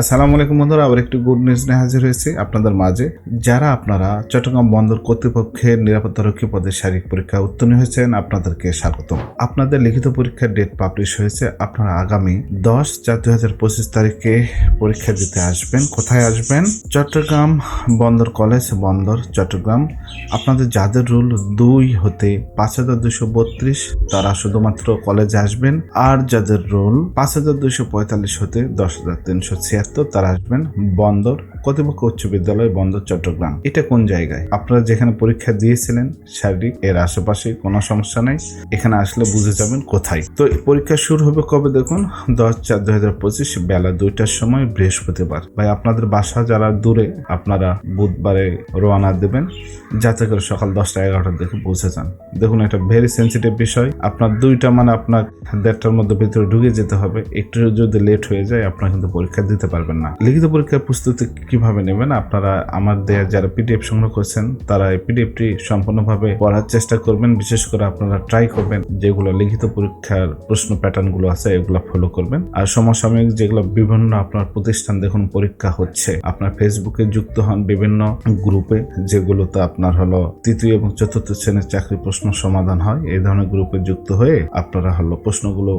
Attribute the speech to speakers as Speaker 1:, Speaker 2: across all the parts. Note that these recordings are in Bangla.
Speaker 1: আসসালামু আলাইকুম বন্ধুরা, আবার একটি গুড নিউজ নিয়ে হাজির হয়েছে আপনাদের মাঝে। যারা আপনারা চট্টগ্রাম বন্দর কর্তৃপক্ষের নিরাপত্তারক্ষী পদের শারীরিক পরীক্ষা উত্তীর্ণ হয়েছেন, আপনাদেরকে স্বাগতম। আপনাদের লিখিত পরীক্ষার ডেট পাবলিশ হয়েছে, আপনারা আগামী দশ চার দুই হাজার পঁচিশ তারিখে পরীক্ষা দিতে আসবেন। কোথায় আসবেন? চট্টগ্রাম বন্দর কলেজ বন্দর, চট্টগ্রাম। আপনাদের যাদের রুল দুই হতে পাঁচ হাজার দুশো বত্রিশ, তারা শুধুমাত্র কলেজে আসবেন। আর যাদের রুল পাঁচ হাজার দুশো পঁয়তাল্লিশ হতে দশ হাজার তিনশো ছিয়াত্তর তারা আসবেন বন্দর কর্তৃপক্ষ উচ্চ বিদ্যালয় বন্দর চট্টগ্রাম। এটা কোন জায়গায়? আপনারা যেখানে পরীক্ষা দিয়েছিলেন, শারীরিক, এর আশেপাশে কোনো সমস্যা নেই। এখানে আসলে বুঝে যাবেন কোথায়। তো পরীক্ষা শুরু হবে কবে দেখুন? দশ চার দুই হাজার পঁচিশ বেলা দুইটার সময় বৃহস্পতিবার। ভাই, আপনাদের বাসা যারা দূরে, আপনারা বুধবারে রওনা দেবেন। যাতে করে সকাল দশটা এগারোটার দিকে পৌঁছে যান। দেখুন, এটা ভেরি সেন্সিটিভ বিষয়। আপনার দুইটা মানে আপনার দেড়টার মধ্যে ভিতরে ঢুকে যেতে হবে। একটু যদি লেট হয়ে যায়, আপনারা কিন্তু পরীক্ষা দিতে পারবেন না। লিখিত পরীক্ষার প্রস্তুতি কীভাবে নেবেন? আপনারা আমার দেয়া যারা পিডিএফ সংগ্রহ করছেন, তারা এই পিডিএফটি সম্পূর্ণভাবে পড়ার চেষ্টা করবেন। বিশেষ করে আপনারা ট্রাই করবেন যেগুলো লিখিত পরীক্ষার প্রশ্ন প্যাটার্নগুলো আছে, এগুলো ফলো করবেন। আর সমসাময়িক যেগুলো বিভিন্ন আপনার প্রতিষ্ঠান দেখুন পরীক্ষা হচ্ছে, আপনার ফেসবুকে যুক্ত হন বিভিন্ন গ্রুপে যেগুলোতে আপনার হলো তৃতীয় এবং চতুর্থ শ্রেণির চাকরি প্রশ্ন সমাধান হয়। এই ধরনের গ্রুপে যুক্ত হয়ে আপনারা হলো প্রশ্নগুলো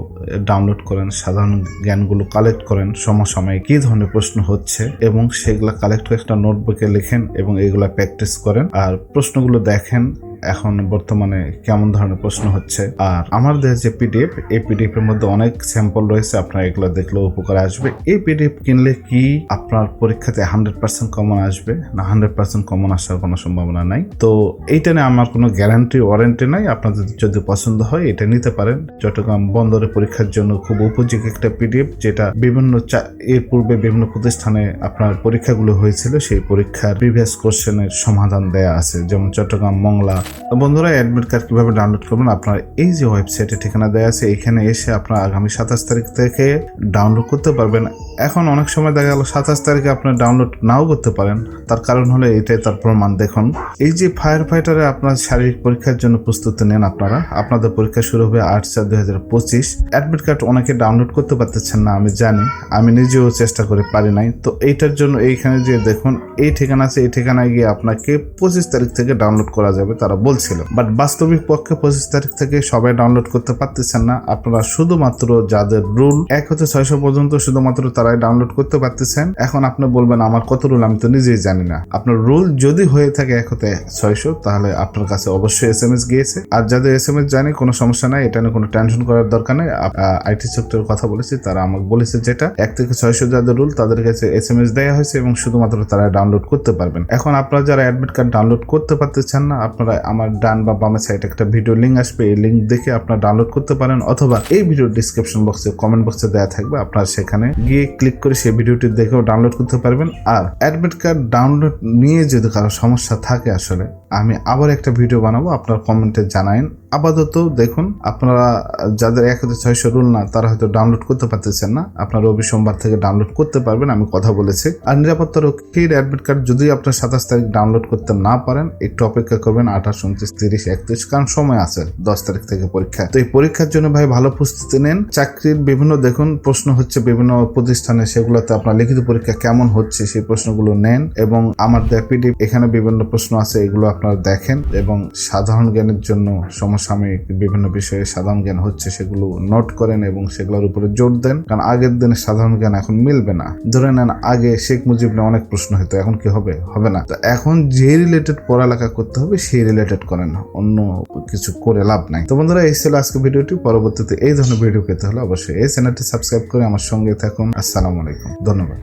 Speaker 1: ডাউনলোড করেন, সাধারণ জ্ঞানগুলো কালেক্ট করেন, সমসাময়িক কি ধরনের প্রশ্ন হচ্ছে এবং সেগুলো কালেক্ট করে একটা নোটবুকে লেখেন এবং এগুলা প্র্যাকটিস করেন। আর প্রশ্নগুলো দেখেন এখন বর্তমানে কেমন ধরনের প্রশ্ন হচ্ছে? আর আমার যে পিডিএফ, এই পিডিএফ এর মধ্যে অনেক স্যাম্পল রয়েছে, আপনার এগুলো দেখলেও উপকার আসবে। এই পিডিএফ কিনলে কি আপনার পরীক্ষাতে হান্ড্রেড পার্সেন্ট কমন আসবে? না হান্ড্রেড পার্সেন্ট কমন আসার কোনো সম্ভাবনা নাই। তো এইটা নিয়ে আমার কোনো গ্যারান্টি ওয়ারেন্টি নাই। আপনাদের যদি পছন্দ হয়, এটা নিতে পারেন। চট্টগ্রাম বন্দরে পরীক্ষার জন্য খুব উপযোগী একটা পিডিএফ, যেটা বিভিন্ন এর পূর্বে বিভিন্ন প্রতিষ্ঠানে আপনার পরীক্ষাগুলো হয়েছিল। সেই পরীক্ষার প্রিভিয়াস কোশ্চেনের সমাধান দেয়া আছে। যেমন চট্টগ্রাম মংলা বন্ধুরা অ্যাডমিট কার্ড কীভাবে ডাউনলোড করবেন? আপনার এই যে ওয়েবসাইটে ঠিকানা দেওয়া আছে, এখানে এসে আপনার আগামী সাতাশ তারিখ থেকে ডাউনলোড করতে পারবেন। এখন অনেক সময় দেখা গেল, সাতাশ তারিখে আপনার ডাউনলোড নাও করতে পারেন। তার কারণ হলো এটাই, তার প্রমাণ দেখুন। এই যে ফায়ার ফাইটারে আপনার শারীরিক পরীক্ষার জন্য প্রস্তুতি নেন আপনারা। আপনাদের পরীক্ষা শুরু হবে আট চার দুই হাজার পঁচিশ। অ্যাডমিট কার্ড অনেকে ডাউনলোড করতে পারতেছেন না, আমি জানি। আমি নিজেও চেষ্টা করে পারি নাই। তো এইটার জন্য এইখানে যে দেখুন, এই ঠিকানা আছে, এই ঠিকানায় গিয়ে আপনাকে পঁচিশ তারিখ থেকে ডাউনলোড করা যাবে। তারা বলছিল। বাট বাস্তবিক পক্ষে পঁচিশ তারিখ থেকে সবাই ডাউনলোড করতে পারতেছেন না। আপনারা শুধুমাত্র যাদের রুল এক হতে ছয়শো পর্যন্ত শুধুমাত্র তারাই ডাউনলোড করতে পারতেছেন। এখন আপনি বলবেন, আমার কত রুল আমি তো নিজেই জানি না। আপনার রুল যদি হয়ে থাকে এক হতে ছয়শো, তাহলে আপনার কাছে অবশ্যই এস এম এস গিয়েছে। আর যাদের এস এম এস জানি, কোনো সমস্যা নাই, এটা নিয়ে কোনো টেনশন করার দরকার নেই। আইটি সেক্টরের কথা বলেছি, তারা আমাকে বলেছে যেটা। এক থেকে ছয়শো যাদের রুল তাদের কাছে এস এম এস দেওয়া হয়েছে এবং শুধুমাত্র তারা ডাউনলোড করতে পারবেন। এখন আপনারা যারা অ্যাডমিট কার্ড ডাউনলোড করতে পারতেছেন না, আপনারা আমার ডান বা বামে সাইডে একটা ভিডিও লিঙ্ক আসবে। এই লিঙ্ক দেখে আপনারা ডাউনলোড করতে পারেন অথবা এই ভিডিও ডিসক্রিপশন বক্সে কমেন্ট বক্সে দেওয়া থাকবে। আপনারা সেখানে গিয়ে ক্লিক করে সেই ভিডিওটি দেখেও ডাউনলোড করতে পারবেন। আর অ্যাডমিট কার্ড ডাউনলোড নিয়ে যদি কারও সমস্যা থাকে আসলে আমি আবার একটা ভিডিও বানাবো, আপনার কমেন্টে জানাইন আপাতত দেখুন, আপনারা যাদের এক হাজার ছয়শো রুল না, তারা হয়তো ডাউনলোড করতে পারতেছেন না। আপনারা রবি সোমবার থেকে ডাউনলোড করতে পারবেন, আমি কথা বলেছি। আর নিরাপত্তা রক্ষীর অ্যাডমিট কার্ড যদি আপনার সাতাশ তারিখ ডাউনলোড করতে না পারেন, একটু অপেক্ষা করবেন, আঠাশ, উনত্রিশ, তিরিশ, একত্রিশ, কারণ সময় আছে দশ তারিখ থেকে পরীক্ষা। তো এই পরীক্ষার জন্য ভাই ভালো প্রস্তুতি নেন। চাকরির বিভিন্ন, দেখুন, প্রশ্ন হচ্ছে বিভিন্ন প্রতিষ্ঠানে, সেগুলোতে আপনার লিখিত পরীক্ষা কেমন হচ্ছে, সেই প্রশ্নগুলো নেন। এবং আমার দেয়া এখানে বিভিন্ন প্রশ্ন আছে, এগুলো আপনারা দেখেন এবং সাধারণ জ্ঞানের জন্য সমসাময়িক বিভিন্ন বিষয়ে সাধারণ জ্ঞান হচ্ছে সেগুলো নোট করেন এবং সেগুলোর উপরে জোর দেন। কারণ আগের দিনে সাধারণ জ্ঞান এখন মিলবে না। ধরে নেন আগে শেখ মুজিব নিয়ে অনেক প্রশ্ন হতো এখন কি হবে? হবে না। তো এখন যে রিলেটেড পড়ালেখা করতে হবে সেই রিলেটেড করেন, অন্য কিছু করে লাভ নাই। তো বন্ধুরা, এই ছিল আজকে ভিডিওটি। পরবর্তীতে এই ধরনের ভিডিও পেতে হলে অবশ্যই এই চ্যানেলটি সাবস্ক্রাইব করে আমার সঙ্গে থাকুন। আসসালামু আলাইকুম। ধন্যবাদ।